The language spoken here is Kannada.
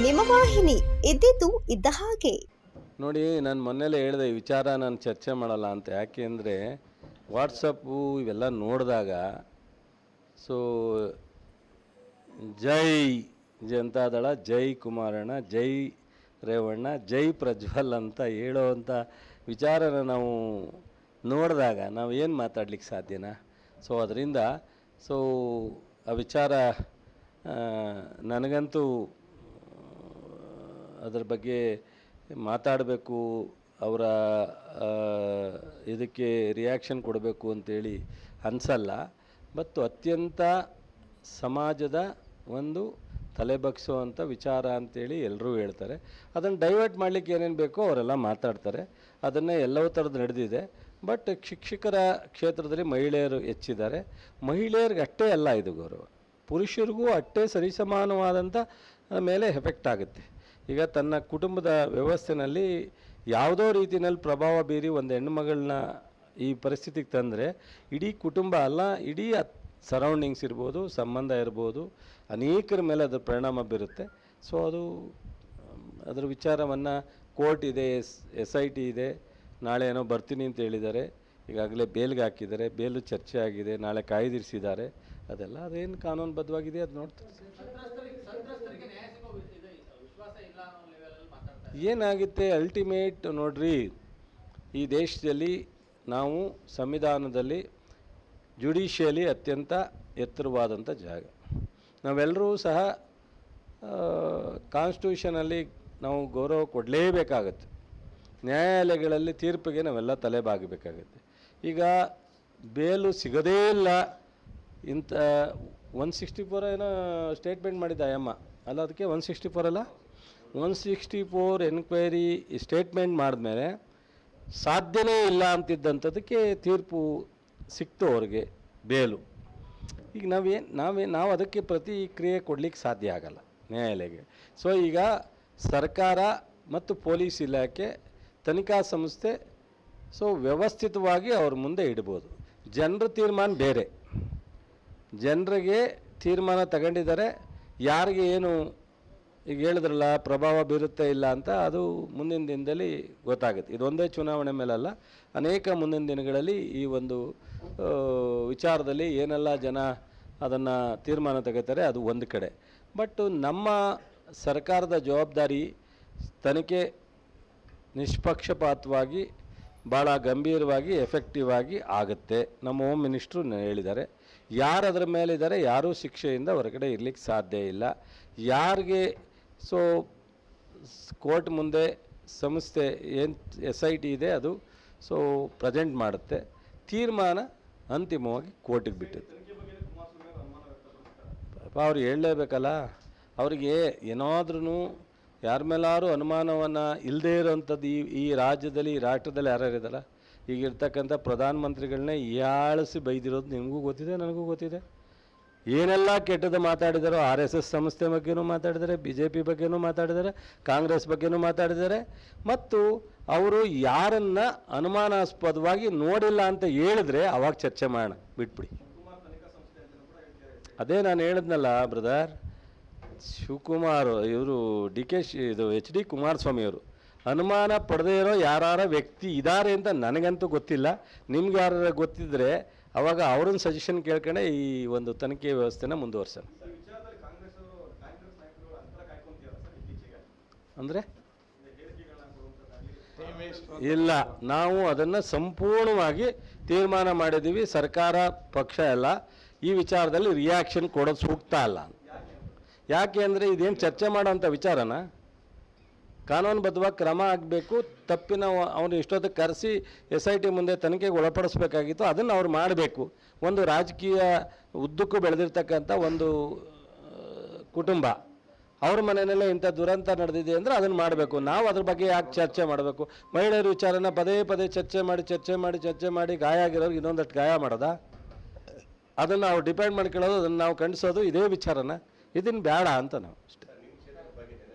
ನಿಮ್ಮ ವಾಹಿನಿ ಇದ್ದಿದ್ದು ಇದ್ದ ಹಾಗೆ. ನೋಡಿ, ನಾನು ಮೊನ್ನೆಲೇ ಹೇಳಿದೆ, ಈ ವಿಚಾರ ನಾನು ಚರ್ಚೆ ಮಾಡಲ್ಲ ಅಂತ. ಯಾಕೆ ಅಂದರೆ ವಾಟ್ಸಪ್ಪು ಇವೆಲ್ಲ ನೋಡಿದಾಗ ಸೊ ಜೈ ಜನತಾದಳ ಜೈ ಕುಮಾರಣ್ಣ, ಜೈ ರೇವಣ್ಣ, ಜೈ ಪ್ರಜ್ವಲ್ ಅಂತ ಹೇಳೋವಂಥ ವಿಚಾರನ ನಾವು ನೋಡಿದಾಗ ನಾವು ಏನು ಮಾತಾಡ್ಲಿಕ್ಕೆ ಸಾಧ್ಯನಾ? ಸೊ ಅದರಿಂದ ಸೊ ಆ ವಿಚಾರ ನನಗಂತೂ ಅದ್ರ ಬಗ್ಗೆ ಮಾತಾಡಬೇಕು, ಅವರ ಇದಕ್ಕೆ ರಿಯಾಕ್ಷನ್ ಕೊಡಬೇಕು ಅಂತೇಳಿ ಅನಿಸಲ್ಲ. ಮತ್ತು ಅತ್ಯಂತ ಸಮಾಜದ ಒಂದು ತಲೆಬಗ್ಸುವಂಥ ವಿಚಾರ ಅಂತೇಳಿ ಎಲ್ಲರೂ ಹೇಳ್ತಾರೆ. ಅದನ್ನು ಡೈವರ್ಟ್ ಮಾಡಲಿಕ್ಕೆ ಏನೇನು ಬೇಕೋ ಅವರೆಲ್ಲ ಮಾತಾಡ್ತಾರೆ. ಅದನ್ನೇ ಎಲ್ಲವೂ ಥರದ್ದು ನಡೆದಿದೆ. ಬಟ್ ಶಿಕ್ಷಕರ ಕ್ಷೇತ್ರದಲ್ಲಿ ಮಹಿಳೆಯರು ಹೆಚ್ಚಿದ್ದಾರೆ. ಮಹಿಳೆಯರಿಗೆ ಅಷ್ಟೇ ಅಲ್ಲ ಇದು ಗೌರವ. ಪುರುಷರಿಗೂ ಅಷ್ಟೇ ಸರಿಸಮಾನವಾದಂಥ ಮೇಲೆ ಎಫೆಕ್ಟ್ ಆಗುತ್ತೆ. ಈಗ ತನ್ನ ಕುಟುಂಬದ ವ್ಯವಸ್ಥೆನಲ್ಲಿ ಯಾವುದೋ ರೀತಿಯಲ್ಲಿ ಪ್ರಭಾವ ಬೀರಿ ಒಂದು ಹೆಣ್ಣುಮಗಳನ್ನ ಈ ಪರಿಸ್ಥಿತಿಗೆ ತಂದರೆ ಇಡೀ ಕುಟುಂಬ ಅಲ್ಲ, ಇಡೀ ಸರೌಂಡಿಂಗ್ಸ್ ಇರ್ಬೋದು, ಸಂಬಂಧ ಇರ್ಬೋದು, ಅನೇಕರ ಮೇಲೆ ಅದರ ಪರಿಣಾಮ ಬೀರುತ್ತೆ. ಸೊ ಅದು ಅದರ ವಿಚಾರವನ್ನು ಕೋರ್ಟ್ ಇದೆ, ಎಸ್ ಎಸ್ ಐ ಟಿ ಇದೆ. ನಾಳೆ ಏನೋ ಬರ್ತೀನಿ ಅಂತ ಹೇಳಿದ್ದಾರೆ. ಈಗಾಗಲೇ ಬೇಲ್ಗೆ ಹಾಕಿದ್ದಾರೆ, ಬೇಲು ಚರ್ಚೆ ಆಗಿದೆ ನಾಳೆ ಕಾಯ್ದಿರಿಸಿದ್ದಾರೆ. ಅದೆಲ್ಲ ಅದೇನು ಕಾನೂನುಬದ್ಧವಾಗಿದೆ ಅದು ನೋಡ್ತಾರೆ ಏನಾಗುತ್ತೆ ಅಲ್ಟಿಮೇಟ್ ನೋಡ್ರಿ, ಈ ದೇಶದಲ್ಲಿ ನಾವು ಸಂವಿಧಾನದಲ್ಲಿ ಜುಡಿಷಿಯಲಿ ಅತ್ಯಂತ ಎತ್ತರವಾದಂಥ ಜಾಗ. ನಾವೆಲ್ಲರೂ ಸಹ ಕಾನ್ಸ್ಟಿಟ್ಯೂಷನಲ್ಲಿ ನಾವು ಗೌರವ ಕೊಡಲೇಬೇಕಾಗತ್ತೆ. ನ್ಯಾಯಾಲಯಗಳಲ್ಲಿ ತೀರ್ಪಿಗೆ ನಾವೆಲ್ಲ ತಲೆಬಾಗಬೇಕಾಗತ್ತೆ ಈಗ ಬೇಲು ಸಿಗದೇ ಇಲ್ಲ, ಇಂಥ ಒನ್ ಸಿಕ್ಸ್ಟಿ ಫೋರ್ ಏನೋ ಸ್ಟೇಟ್ಮೆಂಟ್ ಮಾಡಿದ್ದ ಅಯ್ಯಮ್ಮ. ಅಲ್ಲ, ಅದಕ್ಕೆ ಒನ್ ಸಿಕ್ಸ್ಟಿ ಫೋರ್ ಅಲ್ಲ? One sixty four enquiry statement ಮಾಡಿದ್ಮೇಲೆ ಸಾಧ್ಯನೇ ಇಲ್ಲ ಅಂತಿದ್ದಂಥದಕ್ಕೆ ತೀರ್ಪು ಸಿಕ್ತು ಅವ್ರಿಗೆ, ಬೇಲು. ಈಗ ನಾವೇನು ನಾವೇ, ನಾವು ಅದಕ್ಕೆ ಪ್ರತಿಕ್ರಿಯೆ ಕೊಡಲಿಕ್ಕೆ ಸಾಧ್ಯ ಆಗಲ್ಲ ನ್ಯಾಯಾಲಯಕ್ಕೆ. ಸೊ ಈಗ ಸರ್ಕಾರ ಮತ್ತು ಪೊಲೀಸ್ ಇಲಾಖೆ ತನಿಖಾ ಸಂಸ್ಥೆ ಸೊ ವ್ಯವಸ್ಥಿತವಾಗಿ ಅವ್ರ ಮುಂದೆ ಇಡ್ಬೋದು. ಜನರ ತೀರ್ಮಾನ ಬೇರೆ. ಜನರಿಗೆ ತೀರ್ಮಾನ ತಗೊಂಡಿದ್ದಾರೆ, ಯಾರಿಗೆ ಏನು ಈಗ ಹೇಳಿದ್ರಲ್ಲ, ಪ್ರಭಾವ ಬೀರುತ್ತೆ ಇಲ್ಲ ಅಂತ ಅದು ಮುಂದಿನ ದಿನದಲ್ಲಿ ಗೊತ್ತಾಗುತ್ತೆ. ಇದೊಂದೇ ಚುನಾವಣೆ ಮೇಲಲ್ಲ, ಅನೇಕ ಮುಂದಿನ ದಿನಗಳಲ್ಲಿ ಈ ಒಂದು ವಿಚಾರದಲ್ಲಿ ಏನೆಲ್ಲ ಜನ ಅದನ್ನು ತೀರ್ಮಾನ ತಗೋತಾರೆ ಅದು ಒಂದು ಕಡೆ. ಬಟ್ ನಮ್ಮ ಸರ್ಕಾರದ ಜವಾಬ್ದಾರಿ ತನಿಖೆ ನಿಷ್ಪಕ್ಷಪಾತವಾಗಿ ಭಾಳ ಗಂಭೀರವಾಗಿ ಎಫೆಕ್ಟಿವ್ ಆಗಿ ಆಗುತ್ತೆ. ನಮ್ಮ ಹೋಮ್ ಮಿನಿಸ್ಟ್ರು ಹೇಳಿದ್ದಾರೆ ಯಾರು ಅದರ ಮೇಲಿದ್ದಾರೆ, ಯಾರೂ ಶಿಕ್ಷೆಯಿಂದ ಹೊರಗಡೆ ಇರಲಿಕ್ಕೆ ಸಾಧ್ಯ ಇಲ್ಲ. ಯಾರಿಗೆ ಸೊ ಕೋರ್ಟ್ ಮುಂದೆ ಸಂಸ್ಥೆ ಏನು ಎಸ್ ಐ ಟಿ ಇದೆ ಅದು ಸೊ ಪ್ರೆಸೆಂಟ್ ಮಾಡುತ್ತೆ. ತೀರ್ಮಾನ ಅಂತಿಮವಾಗಿ ಕೋರ್ಟಿಗೆ ಬಿಟ್ಟಿದೆ ಪಾಪ ಅವ್ರು ಹೇಳಲೇಬೇಕಲ್ಲ, ಅವರಿಗೆ ಏನಾದ್ರೂ ಯಾರ ಮೇಲಾರು ಅನುಮಾನವನ್ನು ಇಲ್ಲದೇ ಇರೋವಂಥದ್ದು ಈ ಈ ರಾಜ್ಯದಲ್ಲಿ, ಈ ರಾಷ್ಟ್ರದಲ್ಲಿ ಯಾರ್ಯಾರು ಈಗಿರ್ತಕ್ಕಂಥ ಪ್ರಧಾನಮಂತ್ರಿಗಳನ್ನೇ ಯಾಳಿಸಿ ಬೈದಿರೋದು ನಿಮಗೂ ಗೊತ್ತಿದೆ, ನನಗೂ ಗೊತ್ತಿದೆ. ಏನೆಲ್ಲ ಕೆಟ್ಟದ್ದು ಮಾತಾಡಿದಾರೋ ಆರ್ ಎಸ್ ಎಸ್ ಸಂಸ್ಥೆ ಬಗ್ಗೆನೂ ಮಾತಾಡಿದ್ದಾರೆ ಬಿ ಜೆ ಪಿ ಬಗ್ಗೆನೂ ಮಾತಾಡಿದ್ದಾರೆ ಕಾಂಗ್ರೆಸ್ ಬಗ್ಗೆನೂ ಮಾತಾಡಿದ್ದಾರೆ ಮತ್ತು ಅವರು ಯಾರನ್ನ ಅನುಮಾನಾಸ್ಪದವಾಗಿ ನೋಡಿಲ್ಲ ಅಂತ ಹೇಳಿದ್ರೆ ಅವಾಗ ಚರ್ಚೆ ಮಾಡೋಣ, ಬಿಟ್ಬಿಡಿ. ಅದೇ ನಾನು ಹೇಳಿದ್ನಲ್ಲ ಬ್ರದರ್, ಶಿವಕುಮಾರ್, ಇವರು ಡಿ ಕೆ ಇದು ಎಚ್ ಡಿ ಕುಮಾರಸ್ವಾಮಿ ಅವರು, ಅನುಮಾನ ಪಡೆದೇ ಇರೋ ಯಾರ ವ್ಯಕ್ತಿ ಇದ್ದಾರೆ ಅಂತ ನನಗಂತೂ ಗೊತ್ತಿಲ್ಲ, ನಿಮ್ಗೆ ಯಾರು ಗೊತ್ತಿದ್ರೆ ಅವಾಗ ಅವ್ರನ್ನ ಸಜೆಷನ್ ಕೇಳ್ಕೊಂಡೆ ಈ ಒಂದು ತನಿಖೆ ವ್ಯವಸ್ಥೆನ ಮುಂದುವರ್ಸೋಣ. ಅಂದರೆ? ಇಲ್ಲ ನಾವು ಅದನ್ನು ಸಂಪೂರ್ಣವಾಗಿ ತೀರ್ಮಾನ ಮಾಡಿದ್ದೀವಿ ಸರ್ಕಾರ ಪಕ್ಷ ಎಲ್ಲ ಈ ವಿಚಾರದಲ್ಲಿ ರಿಯಾಕ್ಷನ್ ಕೊಡೋದು ಸೂಕ್ತ ಅಲ್ಲ ಯಾಕೆ? ಅಂದರೆ ಇದೇನು ಚರ್ಚೆ ಮಾಡೋಂಥ ವಿಚಾರನ? ಕಾನೂನುಬದ್ಧವಾಗಿ ಕ್ರಮ ಆಗಬೇಕು, ತಪ್ಪಿನ ಅವನು ಇಷ್ಟೊತ್ತಿಗೆ ಕರೆಸಿ ಎಸ್ ಐ ಟಿ ಮುಂದೆ ತನಿಖೆಗೆ ಒಳಪಡಿಸ್ಬೇಕಾಗಿತ್ತು, ಅದನ್ನು ಅವ್ರು ಮಾಡಬೇಕು. ಒಂದು ರಾಜಕೀಯ ಉದ್ದಕ್ಕೂ ಬೆಳೆದಿರ್ತಕ್ಕಂಥ ಒಂದು ಕುಟುಂಬ. ಅವ್ರ ಮನೆಯಲ್ಲೇ ಇಂಥ ದುರಂತ ನಡೆದಿದೆ ಅಂದರೆ ಅದನ್ನು ಮಾಡಬೇಕು. ನಾವು ಅದ್ರ ಬಗ್ಗೆ ಯಾಕೆ ಚರ್ಚೆ ಮಾಡಬೇಕು? ಮಹಿಳೆಯರ ವಿಚಾರನ ಪದೇ ಪದೇ ಚರ್ಚೆ ಮಾಡಿ ಚರ್ಚೆ ಮಾಡಿ ಚರ್ಚೆ ಮಾಡಿ ಗಾಯ ಆಗಿರೋರಿಗೆ ಇನ್ನೊಂದಷ್ಟು ಗಾಯ ಮಾಡೋದ? ಅದನ್ನು ನಾವು ಡಿಪೆಂಡ್ ಮಾಡ್ಕೊಳ್ಳೋದು, ಅದನ್ನು ನಾವು ಖಂಡಿಸೋದು ಇದೇ ವಿಚಾರನ. ಇದನ್ನು ಬೇಡ ಅಂತ ನಾವು ಅಷ್ಟೇ.